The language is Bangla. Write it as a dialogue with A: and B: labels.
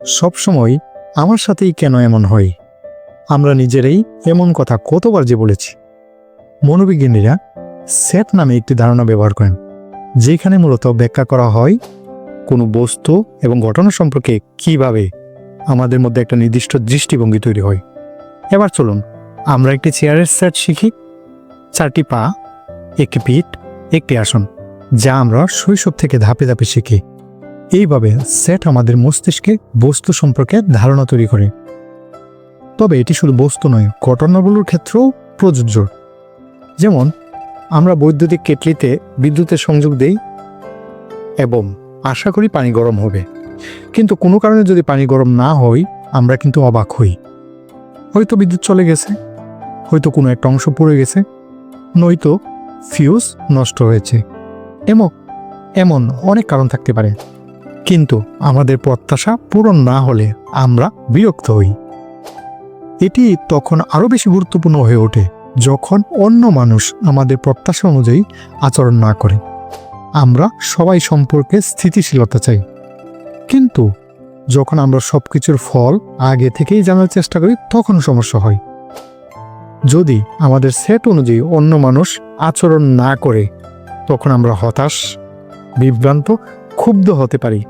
A: সবসময় আমার সাথেই কেন এমন হয়? আমরা নিজেরাই এমন কথা কতবার যে বলেছি। মনোবিজ্ঞানীরা সেট নামে একটি ধারণা ব্যবহার করেন, যেখানে মূলত ব্যাখ্যা করা হয় কোনো বস্তু এবং ঘটনা সম্পর্কে কীভাবে আমাদের মধ্যে একটা নির্দিষ্ট দৃষ্টিভঙ্গি তৈরি হয়। এবার চলুন, আমরা একটি চেয়ারের সেট শিখি। চারটি পা, একটি পিঠ, একটি আসন, যা আমরা শৈশব থেকে ধাপে ধাপে শিখি। এইভাবে সেট আমাদের মস্তিষ্কে বস্তু সম্পর্কে ধারণা তৈরি করে। তবে এটি শুধু বস্তু নয় ঘটনাগুলোর ক্ষেত্রেও প্রযোজ্য। যেমন, আমরা বৈদ্যুতিক কেটলিতে বিদ্যুতের সংযোগ দেই এবং আশা করি পানি গরম হবে। কিন্তু কোনো কারণে যদি পানি গরম না হয়, আমরা কিন্তু অবাক হই। হয়তো বিদ্যুৎ চলে গেছে, হয়তো কোনো একটা অংশ পড়ে গেছে, নয়তো ফিউজ নষ্ট হয়েছে। এমন এমন অনেক কারণ থাকতে পারে। কিন্তু আমাদের প্রত্যাশা পূরণ না হলে আমরা বিরক্ত হই। এটি তখন আরও বেশি গুরুত্বপূর্ণ হয়ে ওঠে যখন অন্য মানুষ আমাদের প্রত্যাশা অনুযায়ী আচরণ না করে। আমরা সবাই সম্পর্কে স্থিতিশীলতা চাই। কিন্তু যখন আমরা সব কিছুর ফল আগে থেকেই জানার চেষ্টা করি, তখন সমস্যা হয়। যদি আমাদের সেট অনুযায়ী অন্য মানুষ আচরণ না করে, তখন আমরা হতাশ, বিভ্রান্ত ক্ষুব্ধ হতে পারি।